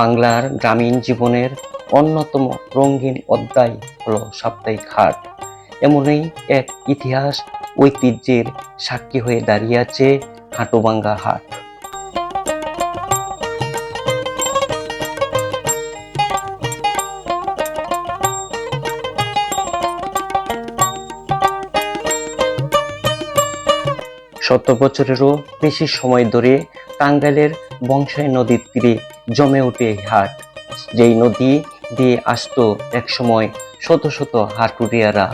বাংলার গ্রামীণ জীবনের অন্যতম রঙিন অধ্যায় হলো সাপ্তাহিক হাট। এমনই এক ইতিহাস ঐতিহ্যের সাক্ষী হয়ে দাঁড়িয়ে আছে হাটুবাঙ্গা হাট। শত বছরেরও বেশি সময় ধরে টাঙ্গাইলের বংশাই নদীর তীরে জমে এই হাট। যেই নদী দিয়ে আসতো একসময় শত শত হাটুরিয়ারা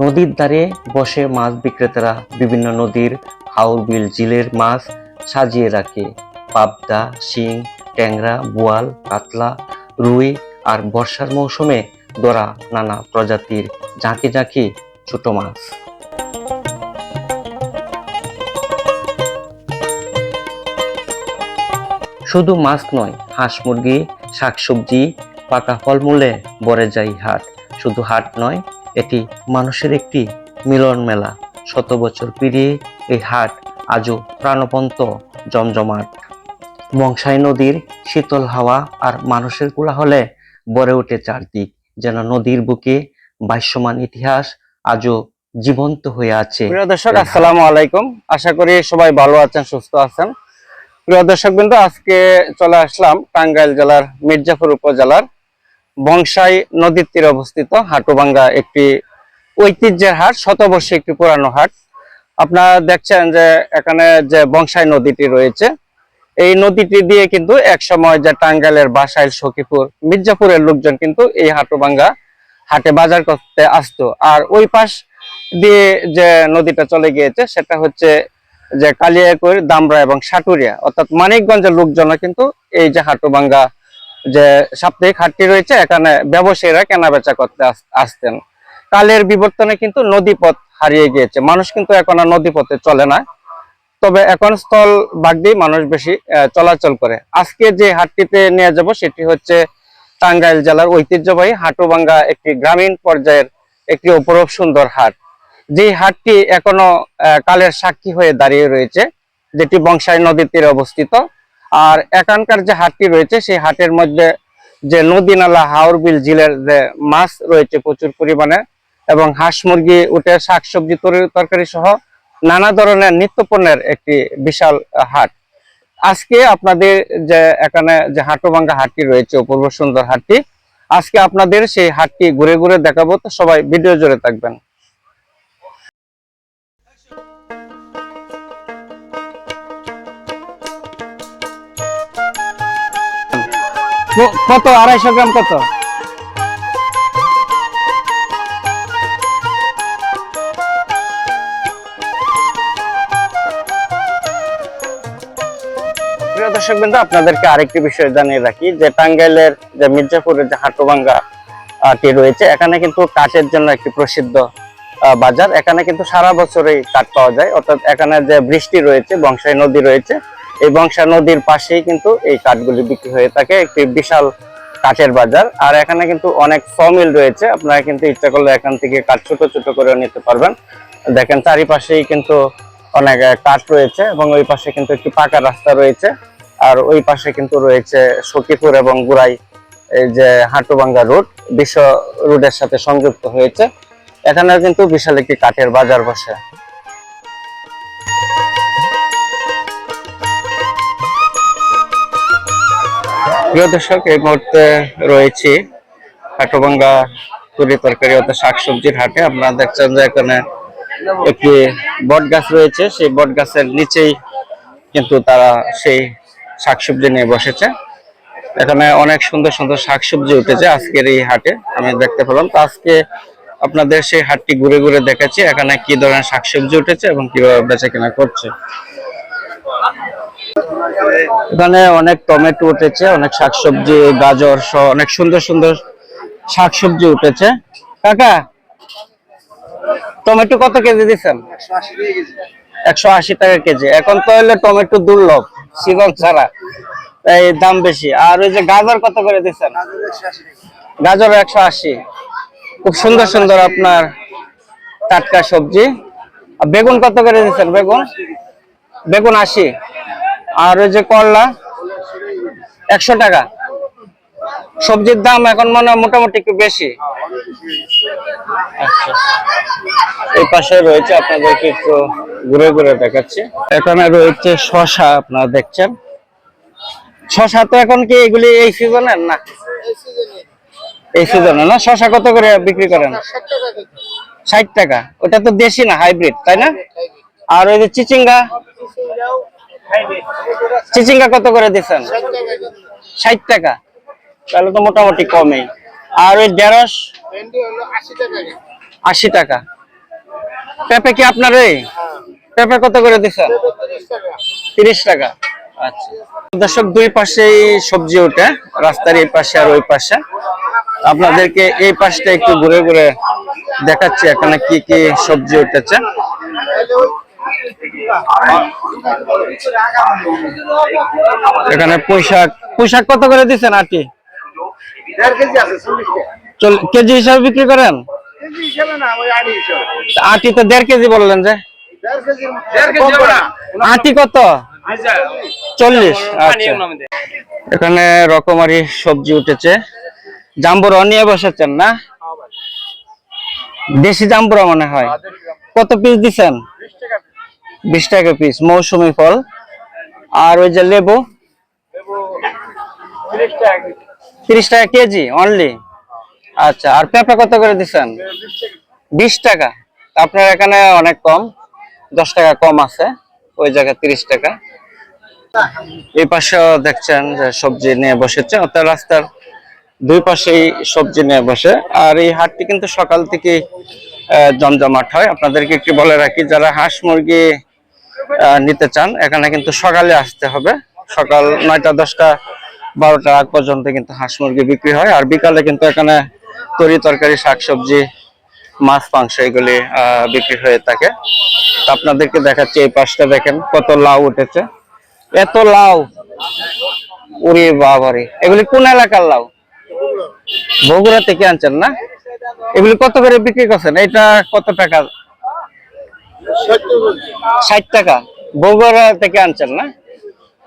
নদীর ধারে বসে মাছ বিক্রেতারা বিভিন্ন নদীর হাওর বিল জিলের মাছ সাজিয়ে রাখে। পাবদা, শিং, ট্যাংরা, বোয়াল, কাতলা রুই আর বর্ষার মৌসুমে ধরা নানা প্রজাতির ঝাঁকি ঝাঁকি ছোট মাছ। শুধু মাছ নয়, হাঁস মুরগি, শাকসবজি, পাকা ফলমূলে ভরে যায় হাট। শুধু হাট নয়, এটি মানুষের একটি মিলন মেলা। শত বছর পেরিয়ে এই হাট আজও প্রাণবন্ত, জমজমাট। মংসাই নদীর শীতল হাওয়া আর মানুষের কোলাহলে ভরে ওঠে চারদিক, যেন নদীর বুকে ভাষ্যমান ইতিহাস আজও জীবন্ত হয়ে আছে। প্রিয় দর্শক, আসসালামু আলাইকুম। আশা করি সবাই ভালো আছেন, সুস্থ আছেন। প্রিয় দর্শক বিন্দু, আজকে চলে আসলাম টাঙ্গাইল জেলার মির্জাপুর উপজেলার বংশাই নদীর তীরে অবস্থিত হাটুবাঙ্গা একটি ঐতিহ্যের হাট, শতবর্ষী একটি পুরানো হাট। আপনারা দেখছেন যে এখানে যে বংশাই নদীটি রয়েছে এই নদীটি দিয়ে কিন্তু এক সময় যে টাঙ্গাইলের বাসাইল, সখীপুর, মির্জাপুরের লোকজন কিন্তু এই হাটুবাঙ্গা হাটে বাজার করতে আসতো। আর ওই পাশ দিয়ে যে নদীটা চলে গিয়েছে, সেটা হচ্ছে যে কালিয়াকৈর, দামরা এবং সাটুরিয়া। অর্থাৎ মানিকগঞ্জের লোকজন কিন্তু এই যে হাটুবাঙ্গা যে সাপ্তাহিক হাটটি রয়েছে, এখানে ব্যবসায়ীরা কেনা বেচা করতে আসতেন। কালের বিবর্তনে কিন্তু নদীপথ হারিয়ে গিয়েছে। মানুষ কিন্তু এখন আর নদীপথে চলে না। তবে এখন স্থল বাগ দিয়ে মানুষ বেশি চলাচল করে। আজকে যে হাটটিতে নিয়ে যাব সেটি হচ্ছে টাঙ্গাইল জেলার ঐতিহ্যবাহী হাটুবাঙ্গা একটি গ্রামীণ পর্যায়ের একটি অপরূপ সুন্দর হাট। যে হাটটি এখনও কালের সাক্ষী হয়ে দাঁড়িয়ে রয়েছে, যেটি বংশাই নদীর তীরে অবস্থিত। আর এখানকার যে হাটটি রয়েছে, সেই হাটের মধ্যে যে নদী নালা হাওর বিল ঝিলের যে মাছ রয়েছে প্রচুর পরিমাণে, এবং হাঁস মুরগি উঠে শাকসবজি, তরি- তরকারি সহ নানা ধরনের নিত্যপণ্যের একটি বিশাল হাট। আজকে আপনাদের যে এখানে যে হাটুভাঙ্গা হাটটি রয়েছে, অপূর্ব সুন্দর হাটটি, আজকে আপনাদের সেই হাটটি ঘুরে ঘুরে দেখাবো, তো সবাই ভিডিও জুড়ে থাকবেন। কত? আড়াইশো গ্রাম কত? প্রিয় দর্শক বিন্দু আপনাদেরকে আরেকটি বিষয় জানিয়ে রাখি যে টাঙ্গাইলের যে মির্জাপুরের যে হাটুভাঙ্গা আহ, টি রয়েছে এখানে কিন্তু কাঠের জন্য একটি প্রসিদ্ধ বাজার। এখানে কিন্তু সারা বছরই কাঠ পাওয়া যায়। অর্থাৎ এখানে যে বৃষ্টি রয়েছে বংশাই নদী রয়েছে এই বংশা নদীর পাশেই কিন্তু এই কাঠগুলি বিক্রি হয়ে থাকে একটি বিশাল কাঠের বাজার। আর এখানে কিন্তু অনেক সমিল রয়েছে আপনারা কিন্তু ইচ্ছা করলে এখান থেকে কাঠ ছোট ছোট করে নিতে পারবেন। দেখেন চারিপাশেই কিন্তু অনেক কাঠ রয়েছে এবং ওই পাশে কিন্তু একটি পাকা রাস্তা রয়েছে। আর ওই পাশে কিন্তু রয়েছে সখীপুর এবং গুড়াই, এই যে হাটুবাঙ্গা রোড, বিশ্ব রোডের সাথে সংযুক্ত হয়েছে। এখানে কিন্তু বিশাল একটি কাঠের বাজার বসে। প্রিয় দর্শক, এই মুহূর্তে রয়েছি হাটুবাঙ্গা তুরি তরকারি অর্থাৎ শাকসবজির হাটে। আপনারা দেখছেন যে এখানে একটি বট গাছ রয়েছে, সেই বট গাছের নিচেই কিন্তু তারা সেই শাকসবজি নিয়ে বসেছে। এখানে অনেক সুন্দর সুন্দর শাকসবজি উঠেছে আজকের এই হাটে, আমি দেখতে পেলাম। তো আজকে আপনাদের সেই হাটটি ঘুরে ঘুরে দেখাচ্ছি, এখানে কি ধরনের শাকসবজি উঠেছে এবং কীভাবে বেচা কেনা করছে। এখানে অনেক টমেটো উঠেছে, অনেক শাকসবজি, গাজর সহ অনেক সুন্দর সুন্দর শাকসবজি উঠেছে। কাকা টমেটো কত কেজি দিচ্ছেন একশো আশি টাকা কেজি। এখন তো হলে টমেটো দুর্লভ সিজন ছাড়া। তাই দাম বেশি। আর ওই যে গাজর কত করে দিচ্ছেন গাজর একশো আশি। খুব সুন্দর সুন্দর আপনার টাটকা সবজি। আর বেগুন কত করে দিচ্ছেন বেগুন? বেগুন আশি। আর ওই যে করলা, একশো টাকা। সবজির দাম এখন মনে হয় মোটামুটি একটু বেশি। এই পাশে রয়েছে, আপনাদেরকে একটু ঘুরে ঘুরে দেখাচ্ছি। এখানে রয়েছে শশা, আপনারা দেখছেন। শশা তো এখন কি এগুলি এই সিজনের না? এই সিজনে না? শশা কত করে বিক্রি করেন? ষাট টাকা। ওটা তো দেশি না হাইব্রিড তাই না? আর ওই যে চিচিঙ্গা? চিচিঙ্গা কত করে দিচ্ছেন? ষাট টাকা। তাহলে তো মোটামুটি কমই। আর ওই ঢেঁড়স? আশি টাকা পেঁপে কি আপনার এই? পেঁপে কত করে দিচ্ছেন? তিরিশ টাকা। আচ্ছা। দর্শক দুই পাশেই সবজি ওঠে রাস্তার এই পাশে আর ওই পাশে। আপনাদেরকে এই পাশটা একটু ঘুরে ঘুরে দেখাচ্ছি এখানে কি কি সবজি উঠেছে। এখানে পুঁইশাক। পুঁইশাক কত করে দিচ্ছেন আটি? কেজি হিসাবে বিক্রি করেন? আটি তো দেড় কেজি বললেন যে। আটি কত? চল্লিশ আচ্ছা। এখানে রকমারি সবজি উঠেছে। জাম্বুরা নিয়ে বসেছেন না? দেশি জাম্বুরা মনে হয়। কত পিস দিচ্ছেন বিশ টাকা পিস মৌসুমি ফল। আর ওই যে লেবু? তিরিশ টাকা কেজি। অনলি আচ্ছা আর পেঁপে কত করে দিচ্ছেন বিশ টাকা। আপনার এখানে অনেক কম, দশ টাকা কম আছে, ওই জায়গায় তিরিশ টাকা। এই পাশেও দেখছেন যে সবজি নিয়ে বসেছে, অর্থাৎ রাস্তার দুই পাশেই সবজি নিয়ে বসে। আর এই হাটটি কিন্তু সকাল থেকে জমজমাট হয়। আপনাদেরকে একটু বলে রাখি, যারা হাঁস মুরগি নিতে চান, এখানে কিন্তু সকালে আসতে হবে। সকাল নয়টা, দশটা বারোটা আগ পর্যন্ত কিন্তু হাঁস মুরগি বিক্রি হয়। আর বিকালে কিন্তু এখানে তরি তরকারি, শাকসবজি, মাছ, মাংস এগুলি বিক্রি হয়ে থাকে। তো আপনাদেরকে দেখাচ্ছি এই পাশটা দেখেন, কত লাউ উঠেছে। এত লাউ! ওরে বাবারে! এগুলি কোন এলাকার লাউ? বগুড়া থেকে আনছেন না? এগুলি কত করে বিক্রি করছেন? এটা কত টাকা? ষাট টাকা। বগুড়া থেকে আনছেন না?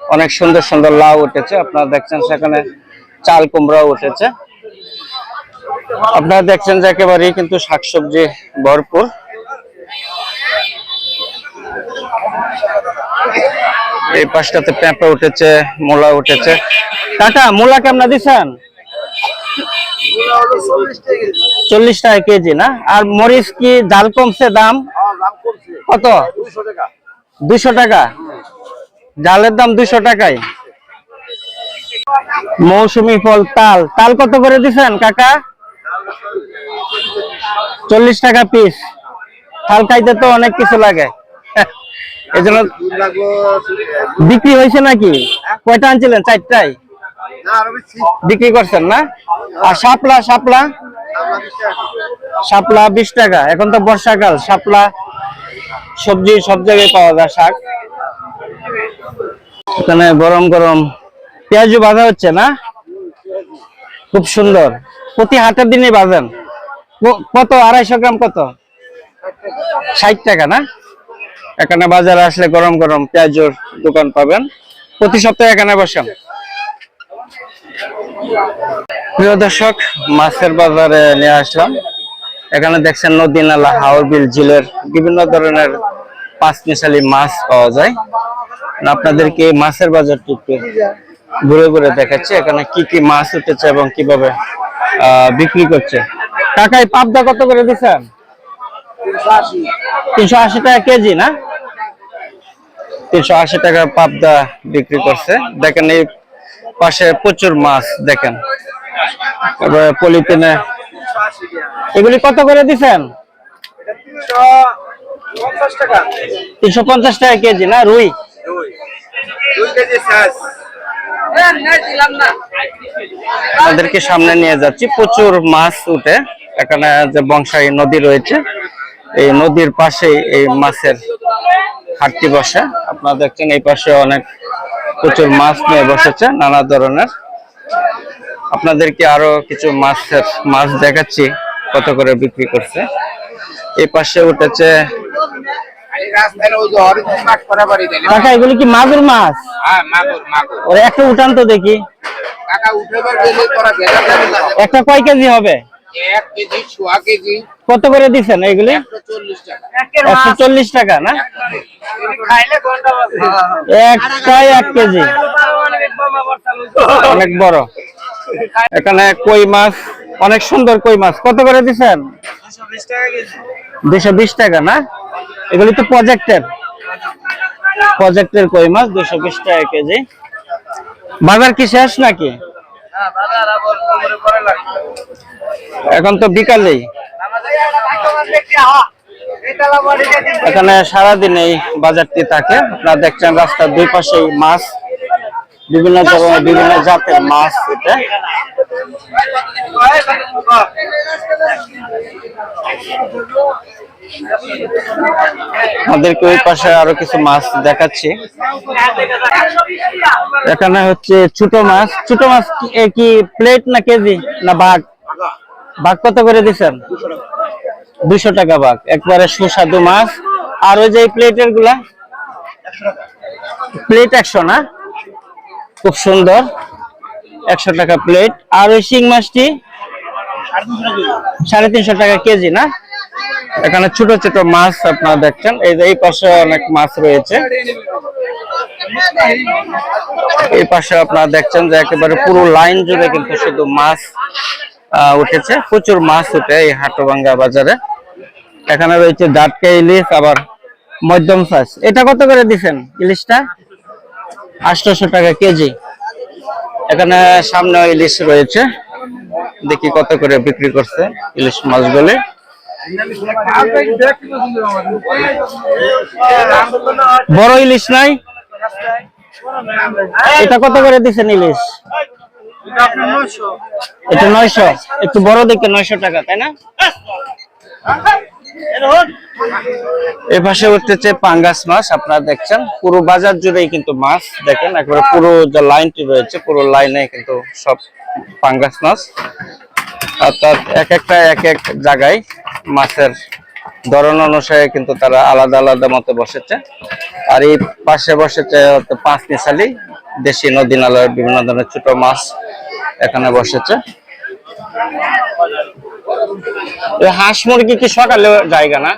অনেক সুন্দর সুন্দর লাউ উঠেছে। আপনারা দেখছেন সেখানে চাল কুমড়াও উঠেছে। আপনারা দেখছেন যে একেবারেই কিন্তু শাকসবজি ভরপুর। এই পাশটাতে পেঁপে উঠেছে, মূলা উঠেছে। কাকা, মূলা কেমন দিচ্ছেন? চল্লিশ টাকা কেজি না? আর মরিচ কি জাল কমছে দাম? কত? দুশো টাকা। জালের দাম দুশো টাকাই। মৌসুমি ফল, তাল। তাল কত করে দিচ্ছেন, কাকা? চল্লিশ টাকা পিস তাল খাইতে তো অনেক কিছু লাগে। এই জন্য বিক্রি হয়েছে নাকি? কয়টা আনছিলেন? চারটাই বিক্রি করছেন না? আর শাপলা শাপলা? শাপলা বিশ টাকা। এখন তো বর্ষাকাল, শাপলা, সবজি সব জায়গায় পাওয়া যায় শাক। এখানে গরম গরম পেঁয়াজু ভাজা হচ্ছে না? খুব সুন্দর। প্রতি হাটের দিনে বাজেন ক- কত? আড়াইশো গ্রাম কত? ষাট টাকা, না? এখানে বাজারে আসলে গরম গরম পেঁয়াজুর দোকান পাবেন। প্রতি সপ্তাহে এখানে বসেন। প্রিয় দর্শক, মাছের বাজারে নিয়ে আসলাম। এখানে দেখছেন নদী নালা হাওর বিল ঝিলের বিভিন্ন ধরনের পাঁচ মিশালি মাছ পাওয়া যায়। আপনাদেরকে মাছের বাজারটি একটু ঘুরে ঘুরে দেখাচ্ছি। এখানে কি কি মাছ উঠেছে এবং কীভাবে বিক্রি করছে। কাকাই, পাবদা কত করে দিচ্ছেন? তিনশো আশি টাকা কেজি, না? তিনশো আশি টাকা পাবদা বিক্রি করছে। দেখেন এই পাশে প্রচুর মাছ, দেখেন। পলিথিনে। এগুলি কত করে দিছেন তিনশো পঞ্চাশ টাকা কেজি, না? রুই? তাদেরকে সামনে নিয়ে যাচ্ছি। প্রচুর মাছ উঠে। এখানে যে বংশাই নদী রয়েছে এই নদীর পাশে এই মাছের হাটটি বসে। আপনারা দেখছেন এই পাশে অনেক প্রচুর মাছ নিয়ে বসেছে নানা ধরনের। আপনাদেরকে আরও কিছু মাছের মাছ দেখাচ্ছি কত করে বিক্রি করছে। এই পাশে উঠেছে কাকা এগুলি কি মাগুর মাছ? ওর একটা উঠান তো দেখি। একটা কয় কেজি হবে? এক কেজি সোয়া কেজি। কত করে দিচ্ছেন এগুলি? একশো চল্লিশ টাকা। একশো চল্লিশ টাকা না? একটাই এক কেজি। অনেক বড়। এখানে কই মাছ? অনেক সুন্দর কই মাছ। কত করে দিচ্ছেন দুশো বিশ টাকা না? এগুলি তো প্রজেক্টের। প্রজেক্টের কই মাছ? দুশো বিশ টাকা কেজি। বাজার কি শেষ নাকি? এখন তো বিকালেই এখানে সারাদিন এই বাজারটি থাকে। আপনারা দেখছেন রাস্তার দুই পাশেই মাছ, বিভিন্ন ধরনের, বিভিন্ন জাতের মাছ এটা। আমাদেরকে ওই পাশে আরও কিছু মাছ দেখাচ্ছি। এখানে হচ্ছে ছোট মাছ। ছোট মাছ কি- প্লেট না কেজি না ভাগ? ভাগ কত করে দিচ্ছেন দুশো টাকা ভাগ একবারে সুস্বাদু মাছ। আর ওই যে প্লেটেরগুলা? প্লেট একশো না? খুব সুন্দর। একশো টাকা প্লেট। আর ওই শিং মাছটি? সাড়ে তিনশো টাকা কেজি না? এখানে ছোট ছোট মাছ আপনারা দেখছেন। এই যে এই পাশে অনেক মাছ রয়েছে। এই পাশে আপনারা দেখছেন যে একেবারে পুরো লাইন জুড়ে কিন্তু শুধু মাছ উঠেছে। প্রচুর মাছ উঠে এই হাটুভাঙ্গা বাজারে। এখানে রয়েছে জাটকা ইলিশ, আবার মধ্যম সাইজ এটা কত করে দিছেন ইলিশটা? আটশোশো টাকা কেজি। এখানে সামনে ইলিশ রয়েছে। দেখি কত করে বিক্রি করছে ইলিশ মাছগুলি। বড় ইলিশ নাই? এটা কত করে দিছেন ইলিশ? এটা নয়শো। একটু বড় দেখে নয়শো টাকা, তাই না? এ পাশে উঠতেছে পাঙ্গাস মাছ, আপনারা দেখছেন। পুরো বাজার জুড়েই কিন্তু মাছ, দেখেন, একবারে পুরো যে লাইনটি রয়েছে, পুরো লাইনে কিন্তু সব পাঙ্গাস মাছ। অর্থাৎ এক একটা, এক এক জায়গায় মাছের ধরন অনুসারে কিন্তু তারা আলাদা আলাদা মতো বসেছে। আর এই পাশে বসেছে পাঁচ মিশালি, দেশি নদী নালার বিভিন্ন ধরনের ছোট মাছ এখানে বসেছে। হাঁস মুরগি কি সকালে জায়গা না?